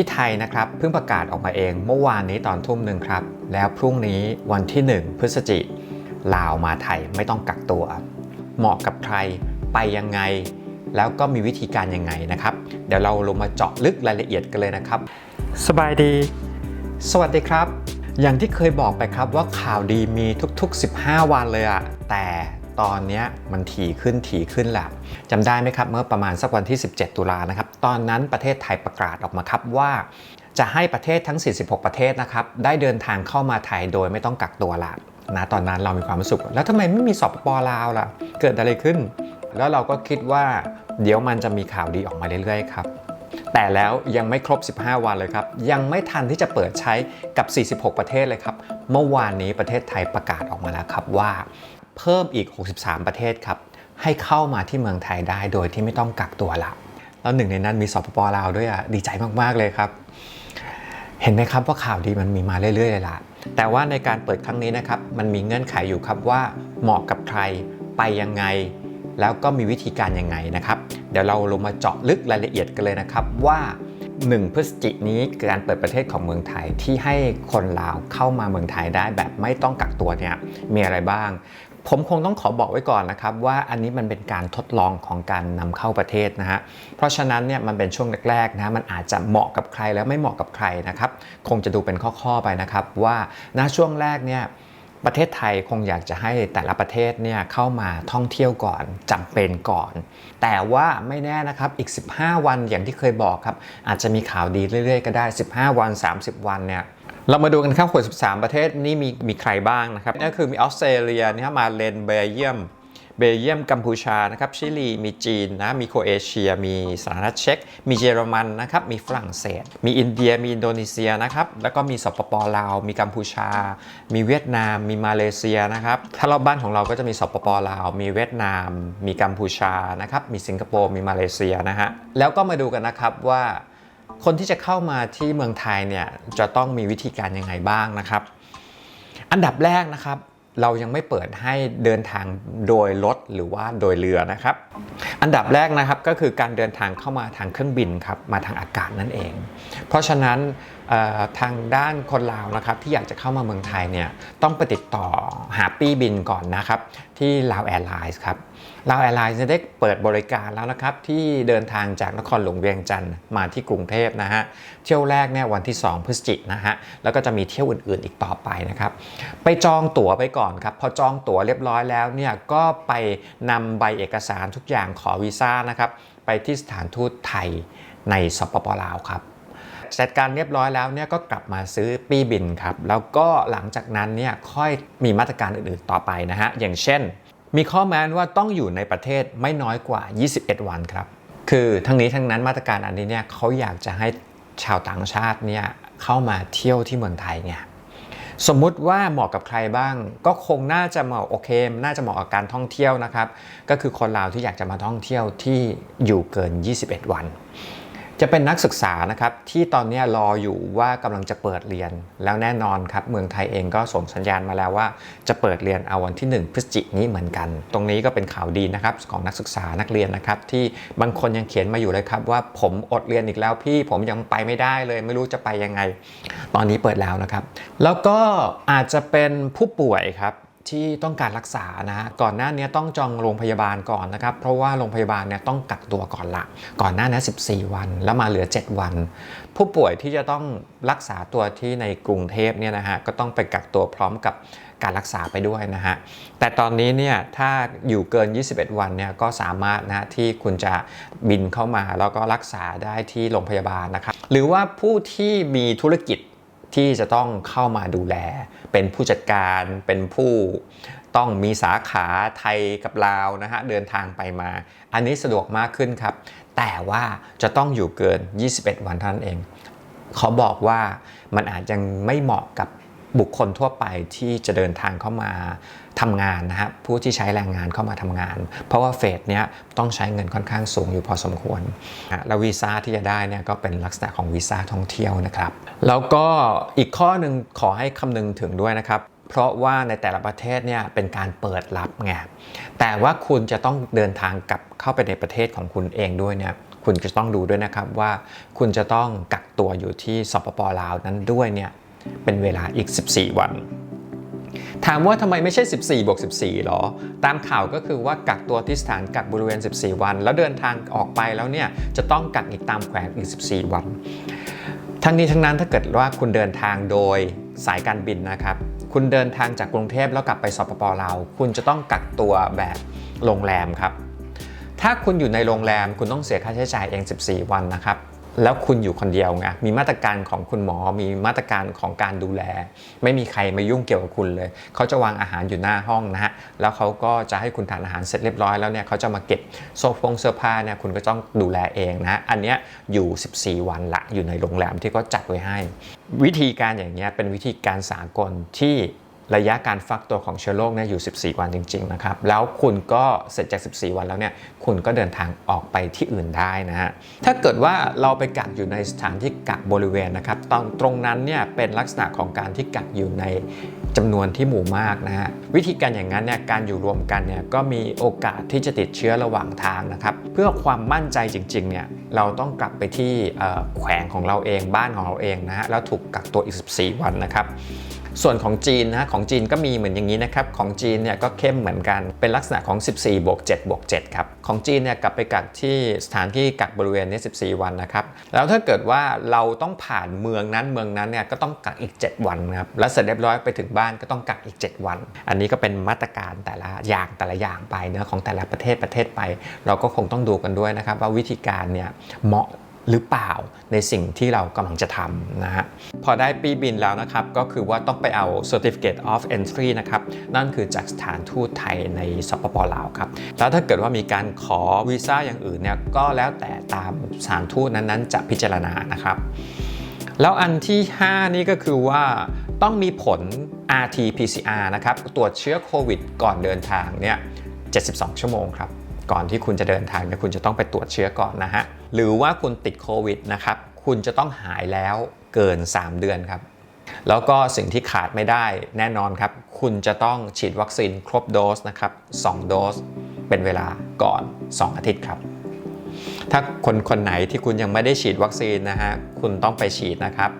ที่ไทยนะครับเพิ่งประกาศออกมาเองเมื่อวานนี้ตอนทุ่มหนึ่งครับ แล้วพรุ่งนี้วันที่ 1 พฤศจิลาวมาไทยไม่ต้องกักตัว เหมาะกับใครไปยังไง แล้วก็มีวิธีการยังไงนะครับ เดี๋ยวเราลงมาเจาะลึกรายละเอียดกันเลยนะครับ สบายดี สวัสดีครับ อย่างที่เคยบอกไปครับว่าข่าวดีมีทุกๆ 15 วันเลยอะแต่ ตอนนี้มันถี่ขึ้นถี่ขึ้นแหละจำได้ไหมครับ เมื่อประมาณสักวันที่ 17 ตุลานะครับ ตอนนั้นประเทศไทยประกาศออกมาครับว่า จะให้ประเทศทั้ง 46 ประเทศนะครับ ได้เดินทางเข้ามาไทยโดยไม่ต้องกักตัวละนะตอนนั้นเรามีความรู้สึก แล้วทำไมไม่มีสปปลาวล่ะ เกิดอะไรขึ้น แล้วเราก็คิดว่า เดี๋ยวมันจะมีข่าวดีออกมาเรื่อยๆครับแต่แล้วยังไม่ครบ 15 วันเลยครับ ยังไม่ทันที่จะเปิดใช้กับ 46 ประเทศเลยครับ เมื่อวานนี้ประเทศไทยประกาศออกมาแล้วครับว่า เพิ่มอีก 63 ประเทศครับ ให้เข้ามาที่เมืองไทยได้โดยที่ไม่ต้องกักตัวละแล้วหนึ่งในนั้นมีสปปลาวด้วยอะดีใจมาก ๆ เลยครับ เห็นไหมครับว่าข่าวดีมันมีมาเรื่อยๆเลยล่ะแต่ว่าในการเปิดครั้งนี้นะครับ มันมีเงื่อนไขอยู่ครับว่าเหมาะกับใครไปยังไง แล้วก็มีวิธีการยังไงนะครับ เดี๋ยวเราลงมาเจาะลึกรายละเอียดกันเลยนะครับว่า 1พฤศจินี้การเปิดประเทศของเมืองไทยที่ให้คนลาวเข้ามาเมืองไทยได้แบบไม่ต้องกักตัวเนี่ยมีอะไรบ้าง ผมคงต้องขอบอกไว้ก่อนนะครับ ว่าอันนี้มันเป็นการทดลองของการนำเข้าประเทศนะฮะเพราะฉะนั้นเนี่ยมันเป็นช่วงแรกๆนะมันอาจจะเหมาะกับใครแล้วไม่เหมาะกับใครนะครับ คงจะดูเป็นข้อๆไปนะครับว่าณช่วงแรกเนี่ย ประเทศไทยคงอยากจะให้แต่ละประเทศเนี่ยเข้ามาท่องเที่ยวก่อนจำเป็นก่อน แต่ว่าไม่แน่นะครับอีก 15 วันอย่างที่เคยบอกครับ อาจจะมีข่าวดีเรื่อยๆ ก็ได้ 15 วัน 30 วันเนี่ยเรามาดูกันครับ63 ประเทศนี่มีมีใครบ้างนะครับนั่นคือมีออสเตรเลียนะครับมาเลนเบลเยียม เบลเยียมกัมพูชานะครับชิลีมีจีนนะมีโครเอเชีย มีสหรัฐเช็กมีเยอรมันนะครับมีฝรั่งเศส มีอินเดียมีอินโดนีเซียนะครับแล้วก็มีสปปลาว มีกัมพูชา มีเวียดนาม มีมาเลเซียนะครับถ้ารอบบ้านของเราก็จะมีสปปลาว มีเวียดนาม มีกัมพูชานะครับมีสิงคโปร์มีมาเลเซียนะฮะแล้วก็มาดูกันนะครับว่าคนที่จะเข้ามาที่เมืองไทยเนี่ยจะต้องมีวิธีการยังไงบ้างนะครับ อันดับแรกนะครับ เรายังไม่เปิดให้เดินทางโดยรถหรือว่าโดยเรือนะครับ อันดับแรกนะครับก็คือการเดินทางเข้ามาทางเครื่องบินครับมาทางอากาศนั่นเอง เพราะฉะนั้นทางด้านคนลาวนะครับที่อยากจะเข้ามาเมืองไทยเนี่ยต้องไปติดต่อหาปี้บินก่อนนะครับที่ลาวแอร์ไลน์ครับ ลาวแอร์ไลน์จะได้เปิดบริการแล้วนะครับ ที่เดินทางจากนครหลวงเวียงจันทร์มาที่กรุงเทพนะฮะเที่ยวแรกเนี่ยวันที่ 2 พฤศจิกนะฮะแล้วก็จะมีเที่ยวอื่นๆอีกต่อไปนะครับ ไปจองตั๋วไปก่อนครับ พอจองตั๋วเรียบร้อยแล้วเนี่ยก็ไปนำใบเอกสารทุกอย่างขอวีซ่านะครับไปที่สถานทูตไทยในสปปลาวครับจัดการเรียบร้อยแล้วเนี่ยก็กลับมาซื้อปี้บินครับ แล้วก็หลังจากนั้นเนี่ยค่อยมีมาตรการอื่นๆต่อไปนะฮะอย่างเช่น มีข้อแม้ว่าต้องอยู่ในประเทศไม่น้อยกว่า 21 วันครับ คือทั้งนี้ทั้งนั้นมาตรการอันนี้เนี่ยเขาอยากจะให้ชาวต่างชาติเนี่ยเข้ามาเที่ยวที่เมืองไทยไงสมมุติว่าเหมาะกับใครบ้าง ก็คงน่าจะเหมาะโอเค น่าจะเหมาะกับการท่องเที่ยวนะครับ ก็คือคนลาวที่อยากจะมาท่องเที่ยวที่อยู่เกิน 21 วัน จะเป็นนักศึกษานะครับที่ตอนนี้รออยู่ว่ากำลังจะเปิดเรียน แล้วแน่นอนครับเมืองไทยเองก็ส่งสัญญาณมาแล้วว่า จะเปิดเรียนเอาวันที่ 1 พฤศจิกนี้เหมือนกัน ตรงนี้ก็เป็นข่าวดีนะครับของนักศึกษานักเรียนนะครับที่บางคนยังเขียนมาอยู่เลยครับว่าผมอดเรียนอีกแล้วพี่ผมยังไปไม่ได้เลย ไม่รู้จะไปยังไง ตอนนี้เปิดแล้วนะครับ แล้วก็อาจจะเป็นผู้ป่วยครับ ที่ต้องการรักษานะฮะก่อนหน้านี้ต้องจองโรงพยาบาลก่อนนะครับ เพราะว่าโรงพยาบาลเนี่ยต้องกักตัวก่อนละ ก่อนหน้านี้14 วัน แล้วมาเหลือ 7 วัน ผู้ป่วยที่จะต้องรักษาตัวที่ในกรุงเทพเนี่ยนะฮะก็ต้องไปกักตัวพร้อมกับการรักษาไปด้วยนะฮะ แต่ตอนนี้เนี่ยถ้าอยู่เกิน 21 วันเนี่ยก็สามารถนะที่คุณจะบินเข้ามาแล้วก็รักษาได้ที่โรงพยาบาลนะครับ หรือว่าผู้ที่มีธุรกิจ ที่จะต้องเข้ามาดูแล เป็นผู้จัดการเป็นผู้ต้องมีสาขาไทยกับลาวนะฮะเดินทางไปมา อันนี้สะดวกมากขึ้นครับ แต่ว่าจะต้องอยู่เกิน 21 วันเท่านั้นเองเขาบอกว่ามันอาจจะไม่เหมาะกับ บุคคลทั่วไปที่จะเดินทางเข้ามาทำงานนะฮะผู้ที่ใช้แรงงานเข้ามาทำงาน เพราะว่าเฟสเนี้ยต้องใช้เงินค่อนข้างสูงอยู่พอสมควร แล้ววีซ่าที่จะได้เนี่ยก็เป็นลักษณะของวีซ่าท่องเที่ยวนะครับ แล้วก็อีกข้อหนึ่งขอให้คำนึงถึงด้วยนะครับ เพราะว่าในแต่ละประเทศเนี่ยเป็นการเปิดรับไงแต่ว่าคุณจะต้องเดินทางกลับเข้าไปในประเทศของคุณเองด้วยเนี่ยคุณจะต้องดูด้วยนะครับว่าคุณจะต้องกักตัวอยู่ที่สปปลาวนั้นด้วยเนี่ย เป็นเวลาอีก 14 วัน ถามว่าทำไมไม่ใช่ 14บวก14หรอ ตามข่าวก็คือว่ากักตัวที่สถานกักบริเวณ 14 วัน แล้วเดินทางออกไปแล้วเนี่ยจะต้องกักอีกตามแขวงอีก 14 วัน ทั้งนี้ทั้งนั้นถ้าเกิดว่าคุณเดินทางโดยสายการบินนะครับ คุณเดินทางจากกรุงเทพแล้วกลับไปสปปลาว คุณจะต้องกักตัวแบบโรงแรมครับ ถ้าคุณอยู่ในโรงแรมคุณต้องเสียค่าใช้จ่ายเอง 14 วันนะครับ แล้วคุณอยู่คนเดียวไงมีมาตรการของคุณหมอ มีมาตรการของการดูแล ไม่มีใครมายุ่งเกี่ยวกับคุณเลย เขาจะวางอาหารอยู่หน้าห้องนะฮะแล้วเขาก็จะให้คุณทานอาหารเสร็จเรียบร้อยแล้วเนี่ยเขาจะมาเก็บโซฟงเสื้อผ้าเนี่ยคุณก็ต้องดูแลเองนะฮะอันเนี้ยอยู่ 14 วันละอยู่ในโรงแรมที่เขาจัดไว้ให้ วิธีการอย่างเงี้ยเป็นวิธีการสากลที่ ระยะการฟักตัวของเชื้อโรคเนี่ยอยู่ 14 วันจริง ๆ นะครับ แล้วคุณก็เสร็จจาก 14 วันแล้วเนี่ย คุณก็เดินทางออกไปที่อื่นได้นะฮะ ถ้าเกิดว่าเราไปกักอยู่ในสถานที่กักบริเวณนะครับตรงตรงนั้นเนี่ยเป็นลักษณะของการที่กักอยู่ในจำนวนที่หมู่มากนะฮะ วิธีการอย่างนั้นเนี่ยการอยู่รวมกันเนี่ยก็มีโอกาสที่จะติดเชื้อระหว่างทางนะครับ เพื่อความมั่นใจจริงๆเนี่ยเราต้องกลับไปที่แขวงของเราเองบ้านของเราเองนะฮะแล้วถูกกักตัวอีก 14 วันนะครับ ส่วนของจีนนะของจีนก็มีเหมือนอย่างนี้นะครับ ของจีนเนี่ยก็เข้มเหมือนกัน เป็นลักษณะของ 14บวก7บวก7ครับ ของจีนเนี่ยกลับไปกักที่สถานที่กักบริเวณนี้ 14 วันนะครับ แล้วถ้าเกิดว่าเราต้องผ่านเมืองนั้นเมืองนั้นเนี่ยก็ต้องกักอีก 7 วันนะครับ แล้วเสร็จเรียบร้อยไปถึงบ้านก็ต้องกักอีก 7 วัน อันนี้ก็เป็นมาตรการแต่ละอย่างแต่ละอย่างไปเนะของแต่ละประเทศประเทศไป เราก็คงต้องดูกันด้วยนะครับว่าวิธีการเนี่ยเหมาะ หรือเปล่าในสิ่งที่เรากำลังจะทำนะฮะพอได้ปีบินแล้วนะครับ ก็คือว่าต้องไปเอา Certificate of Entry นะครับ นั่นคือจากสถานทูตไทยในสปปลาวครับ แล้วถ้าเกิดว่ามีการขอวีซ่าอย่างอื่นเนี่ยก็แล้วแต่ตามสถานทูตนั้นๆ จะพิจารณานะครับ แล้วอันที่ 5 นี่ก็คือว่าต้องมีผล RT-PCR นะครับ ตรวจเชื้อโควิด ก่อนเดินทางเนี่ย 72 ชั่วโมงครับ ก่อนที่คุณจะเดินทางเนี่ยคุณจะต้องไปตรวจเชื้อก่อนนะฮะ หรือว่าคุณติดโควิดนะครับคุณจะต้องหายแล้วเกิน 3 เดือนครับ แล้วก็สิ่งที่ขาดไม่ได้แน่นอนครับ คุณจะต้องฉีดวัคซีนครบโดสนะครับ2โดสเป็นเวลาก่อน 2 อาทิตย์ครับถ้าคนคนไหนที่คุณยังไม่ได้ฉีดวัคซีนนะฮะ คุณต้องไปฉีดนะครับ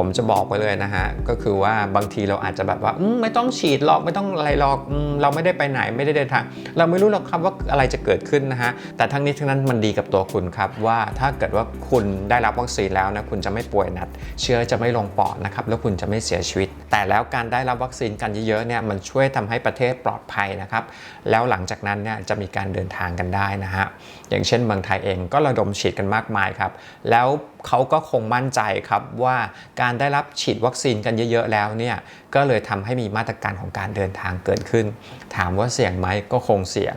ผมจะบอกไปเลยนะฮะ ก็คือว่าบางทีเราอาจจะแบบว่าอมไม่ต้องฉีดหรอกไม่ต้องอะไรหรอกอเราไม่ได้ไปไหนไม่ได้เดินทาง เราไม่รู้หรอกครับว่าอะไรจะเกิดขึ้นนะฮะ แต่ทั้งนี้ทั้งนั้นมันดีกับตัวคุณครับว่าถ้าเกิดว่าคุณได้รับวัคซีนแล้วนะคุณจะไม่ป่วยหนักเชื้อจะไม่ลงปอดนะครับแล้วคุณจะไม่เสียชีวิต แต่แล้วการได้รับวัคซีนกันเยอะๆเนี่ยมันช่วยทำให้ประเทศปลอดภัยนะครับแล้วหลังจากนั้นเนี่ยจะมีการเดินทางกันได้นะฮะอย่างเช่นเมืองไทยเองก็ระดมฉีดกันมากมายครับแล้วเขาก็คงมั่นใจครับว่าการได้รับฉีดวัคซีนกันเยอะ ๆ แล้วเนี่ยก็เลยทำให้มีมาตรการของการเดินทางเกิดขึ้น ถามว่าเสี่ยงไหมก็คงเสี่ยง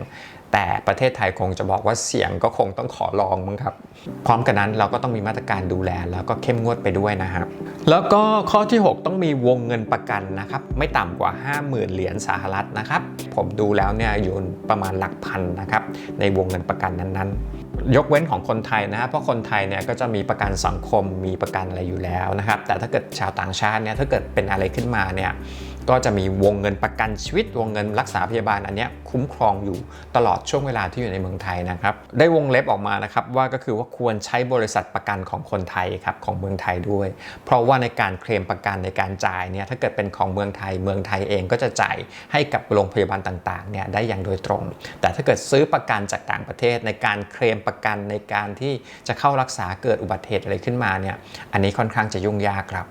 แต่ประเทศไทยคงจะบอกว่าเสี่ยงก็คงต้องขอลองมั้งครับ พร้อมกันนั้นเราก็ต้องมีมาตรการดูแลแล้วก็เข้มงวดไปด้วยนะครับ แล้วก็ข้อที่ 6 ต้องมีวงเงินประกันนะครับ ไม่ต่ำกว่า 50,000 เหรียญสหรัฐนะครับ ผมดูแล้วเนี่ยอยู่ประมาณหลักพันนะครับในวงเงินประกันนั้นๆ ยกเว้นของคนไทยนะครับเพราะคนไทยเนี่ยก็จะมีประกันสังคมมีประกันอะไรอยู่แล้วนะครับ แต่ถ้าเกิดชาวต่างชาติเนี่ยถ้าเกิดเป็นอะไรขึ้นมาเนี่ย ก็จะมีวงเงินประกันชีวิต วงเงินรักษาพยาบาลอันนี้คุ้มครองอยู่ตลอดช่วงเวลาที่อยู่ในเมืองไทยนะครับ ได้วงเล็บออกมานะครับว่าก็คือว่าควรใช้บริษัทประกันของคนไทยครับของเมืองไทยด้วย เพราะว่าในการเคลมประกันในการจ่ายเนี่ยถ้าเกิดเป็นของเมืองไทย เมืองไทยเองก็จะจ่ายให้กับโรงพยาบาลต่างๆเนี่ยได้อย่างโดยตรง แต่ถ้าเกิดซื้อประกันจากต่างประเทศ ในการเคลมประกันในการที่จะเข้ารักษาเกิดอุบัติเหตุอะไรขึ้นมาเนี่ยอันนี้ค่อนข้างจะยุ่งยากครับ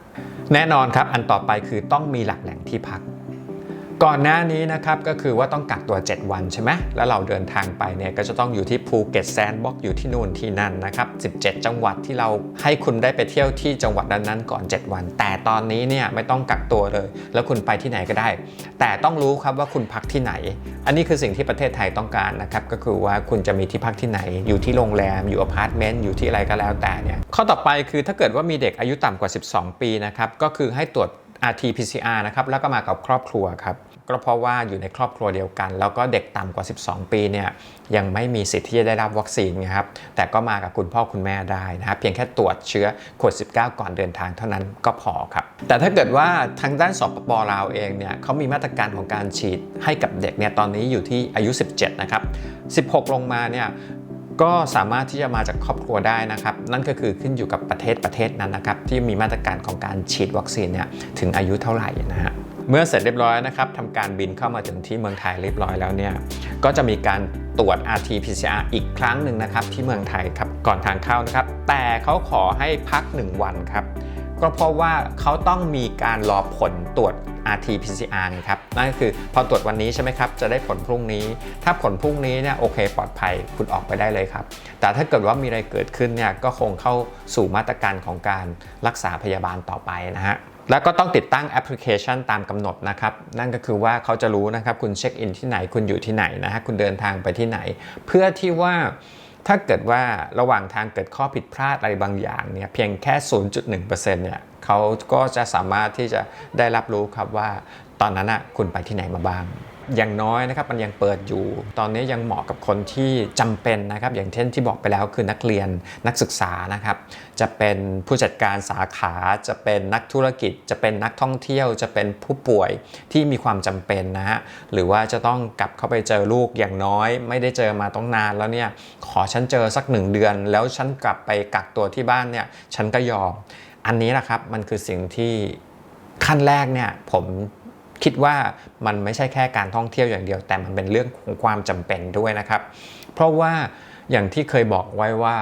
แน่นอนครับอันต่อไปคือต้องมีหลักแหล่ ที่พัก ก่อนหน้านี้นะครับก็คือว่าต้องกักตัว 7 วันใช่ไหมแล้วเราเดินทางไปเนี่ยก็จะต้องอยู่ที่ภูเก็ตแซนด์บ็อกอยู่ที่นู่นที่นั่นนะครับ17 จังหวัดที่เราให้คุณได้ไปเที่ยวที่จังหวัดนั้นๆก่อน 7 วัน แต่ตอนนี้เนี่ยไม่ต้องกักตัวเลย แล้วคุณไปที่ไหนก็ได้ แต่ต้องรู้ครับว่าคุณพักที่ไหน อันนี้คือสิ่งที่ประเทศไทยต้องการนะครับก็คือว่าคุณจะมีที่พักที่ไหน อยู่ที่โรงแรมอยู่อพาร์ตเมนต์อยู่ที่อะไรก็แล้วแต่เนี่ยข้อต่อไปคือถ้าเกิดว่ามีเด็กอายุต่ำกว่า 12 ปีนะครับก็คือให้ตรวจ RT-PCR นะครับแล้วก็มากับครอบครัวครับก็เพราะว่าอยู่ในครอบครัวเดียวกัน แล้วก็เด็กต่ำกว่า 12 ปีเนี่ยยังไม่มีสิทธิ์ที่จะได้รับวัคซีนนะครับแต่ก็มากับคุณพ่อคุณแม่ได้นะครับเพียงแค่ตรวจเชื้อโควิด -19 ก่อนเดินทางเท่านั้นก็พอครับ แต่ถ้าเกิดว่าทางด้านสปปลาวเองเนี่ยเขามีมาตรการของการฉีดให้กับเด็กเนี่ยตอนนี้อยู่ที่อายุ 17 นะครับ 16 ลงมาเนี่ย ก็สามารถที่จะมาจากครอบครัวได้นะครับ นั่นก็คือขึ้นอยู่กับประเทศประเทศนั้นนะครับ ที่มีมาตรการของการฉีดวัคซีนเนี่ยถึงอายุเท่าไหร่นะฮะเมื่อเสร็จเรียบร้อยนะครับทำการบินเข้ามาถึงที่เมืองไทยเรียบร้อยแล้วเนี่ยก็จะมีการตรวจ RT-PCR อีกครั้งหนึ่งนะครับที่เมืองไทยครับก่อนทางเข้านะครับ แต่เขาขอให้พัก 1 วันครับ ก็เพราะว่าเขาต้องมีการรอผลตรวจ RT-PCR ครับนั่นก็คือพอตรวจวันนี้ใช่ไหมครับ จะได้ผลพรุ่งนี้ ถ้าผลพรุ่งนี้เนี่ยโอเค ปลอดภัยคุณออกไปได้เลยครับ แต่ถ้าเกิดว่ามีอะไรเกิดขึ้นเนี่ยก็คงเข้าสู่มาตรการของการรักษาพยาบาลต่อไปนะฮะแล้วก็ต้องติดตั้งแอปพลิเคชันตามกำหนดนะครับ นั่นก็คือว่าเขาจะรู้นะครับ คุณเช็คอินที่ไหนคุณอยู่ที่ไหนนะฮะคุณเดินทางไปที่ไหน เพื่อที่ว่า ถ้าเกิดว่าระหว่างทางเกิดข้อผิดพลาดอะไรบางอย่างเนี่ยเพียงแค่ 0.1%เนี่ยเขาก็จะสามารถที่จะได้รับรู้ครับว่าตอนนั้นนะคุณไปที่ไหนมาบ้าง อย่างน้อยนะครับมันยังเปิดอยู่ ตอนนี้ยังเหมาะกับคนที่จำเป็นนะครับอย่างเช่นที่บอกไปแล้วคือนักเรียนนักศึกษานะครับจะเป็นผู้จัดการสาขาจะเป็นนักธุรกิจ จะเป็นนักท่องเที่ยว จะเป็นผู้ป่วยที่มีความจำเป็นนะฮะหรือว่าจะต้องกลับเข้าไปเจอลูกอย่างน้อย ไม่ได้เจอมาต้องนานแล้วเนี่ยขอฉันเจอสักหนึ่งเดือน แล้วฉันกลับไปกักตัวที่บ้านเนี่ยฉันก็ยอม อันนี้แหละครับมันคือสิ่งที่ขั้นแรกเนี่ยผม คิดว่ามันไม่ใช่แค่การท่องเที่ยวอย่างเดียว แต่มันเป็นเรื่องของความจำเป็นด้วยนะครับ เพราะว่าอย่างที่เคยบอกไว้ว่า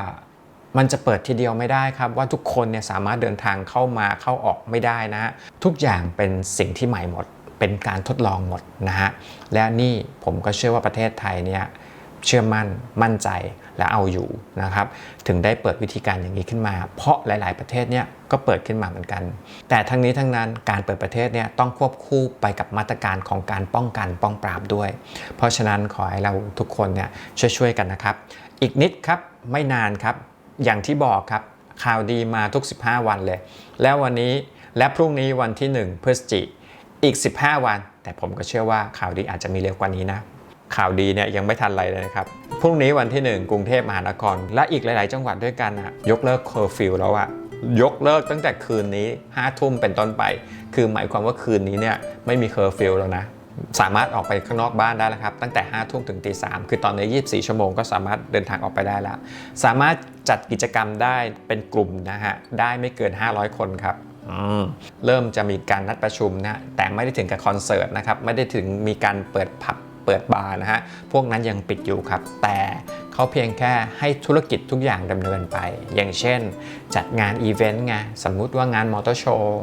มันจะเปิดทีเดียวไม่ได้ครับ ว่าทุกคนเนี่ยสามารถเดินทางเข้ามาเข้าออกไม่ได้นะฮะทุกอย่างเป็นสิ่งที่ใหม่หมด เป็นการทดลองหมดนะฮะและนี่ผมก็เชื่อว่าประเทศไทยเนี่ยเชื่อมั่นมั่นใจ และเอาอยู่นะครับ ถึงได้เปิดวิธีการอย่างนี้ขึ้นมา เพราะหลาย ๆ ประเทศเนี่ยก็เปิดขึ้นมาเหมือนกัน แต่ทั้งนี้ทั้งนั้นการเปิดประเทศเนี่ยต้องควบคู่ไปกับมาตรการของการป้องกันป้องปราบด้วย เพราะฉะนั้นขอให้เราทุกคนเนี่ยช่วยๆกันนะครับ อีกนิดครับไม่นานครับ อย่างที่บอกครับข่าวดีมาทุก 15 วันเลย แล้ววันนี้และพรุ่งนี้วันที่ 1 พฤศจิกอีก 15 วัน แต่ผมก็เชื่อว่าข่าวดีอาจจะมีเร็วกว่านี้นะ ข่าวดีเนี่ยยังไม่ทันไรเลยนะครับ พรุ่งนี้วันที่ 1 กรุงเทพมหานคร และอีกหลาย ๆ จังหวัดด้วยกันอะยกเลิกเคอร์ฟิวแล้วอะยกเลิกตั้งแต่คืนนี้5้าทุ่มเป็นต้นไป คือหมายความว่าคืนนี้เนี่ยไม่มีเคอร์ฟิวแล้วนะสามารถออกไปข้างนอกบ้านได้แล้วครับ ตั้งแต่5้าทุ่มถึงตีสามคือตอนนี้ 24 ชั่วโมงก็สามารถเดินทางออกไปได้แล้ว สามารถจัดกิจกรรมได้เป็นกลุ่มนะฮะ ได้ไม่เกิน 500 คนครับอืมเริ่มจะมีการนัดประชุมนะแต่ไม่ได้ถึงกับคอนเสิร์ตนะครับ ไม่ได้ถึงมีการเปิดผับ เปิดบาร์นะฮะ พวกนั้นยังปิดอยู่ครับ แต่เขาเพียงแค่ให้ธุรกิจทุกอย่างดำเนินไป อย่างเช่น จัดงานอีเวนต์ไง สมมุติว่างานมอเตอร์โชว์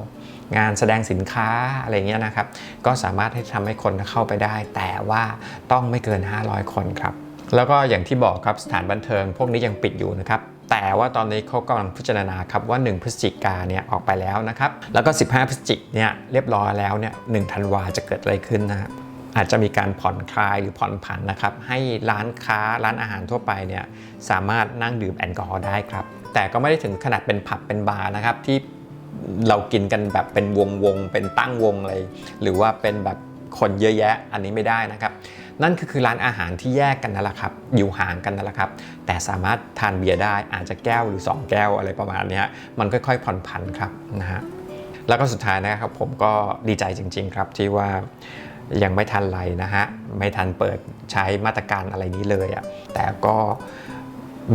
งานแสดงสินค้าอะไรเงี้ยนะครับ ก็สามารถให้ทำให้คนเข้าไปได้ แต่ว่าต้องไม่เกิน 500 คนครับ แล้วก็อย่างที่บอกครับสถานบันเทิง พวกนี้ยังปิดอยู่นะครับแต่ว่าตอนนี้เขากำลังพิจารณาครับว่า 1 พฤศจิกาเนี่ยออกไปแล้วนะครับ แล้วก็ 15 พฤศจิกเนี่ยเรียบร้อยแล้วเนี่ย1ธันวาจะเกิดอะไรขึ้นนะฮะ อาจจะมีการผ่อนคลายหรือผ่อนผันนะครับ ให้ร้านค้าร้านอาหารทั่วไปเนี่ยสามารถนั่งดื่มแอลกอฮอล์ได้ครับ แต่ก็ไม่ได้ถึงขนาดเป็นผับเป็นบาร์นะครับที่เรากินกันแบบเป็นวงวงเป็นตั้งวงเลย หรือว่าเป็นแบบคนเยอะแยะอันนี้ไม่ได้นะครับ นั่นก็คือร้านอาหารที่แยกกันนั่นแหละครับ อยู่ห่างกันนั่นแหละครับ แต่สามารถทานเบียร์ได้อาจจะแก้วหรือ 2 แก้วอะไรประมาณนี้มันค่อยๆผ่อนผันครับนะฮะแล้วก็สุดท้ายนะครับผมก็ดีใจจริง ๆ ครับที่ว่า ยังไม่ทันไรนะฮะ ไม่ทันเปิดใช้มาตรการอะไรนี้เลยอะ่ะแต่ก็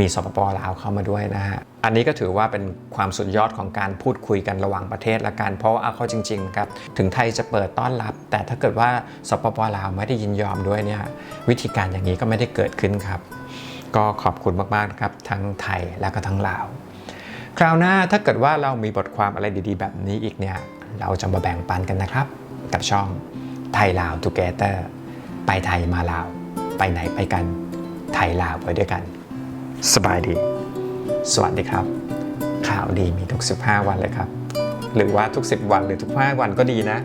มีสปปลาวเข้ามาด้วยนะฮะ อันนี้ก็ถือว่าเป็นความสุดยอดของการพูดคุยกันระหว่างประเทศละกัน เพราะว่าเอาเข้าจริงๆครับ ถึงไทยจะเปิดต้อนรับ แต่ถ้าเกิดว่าสปปลาวไม่ได้ยินยอมด้วยเนี่ย วิธีการอย่างนี้ก็ไม่ได้เกิดขึ้นครับ ก็ขอบคุณมากๆนะครับทั้งไทยและก็ทั้งลาว คราวหน้าถ้าเกิดว่าเรามีบทความอะไรดีๆ แบบนี้อีกเนี่ย เราจะมาแบ่งปันกันนะครับ กับช่อง ไทยลาว Together ไปไทยมาลาว ไปไหนไปกัน ไทยลาวไปด้วยกัน สบายดี สวัสดีครับ ข่าวดีมีทุก 15 วันเลยครับ หรือว่าทุก 10 วันหรือทุก 5 วันก็ดีนะ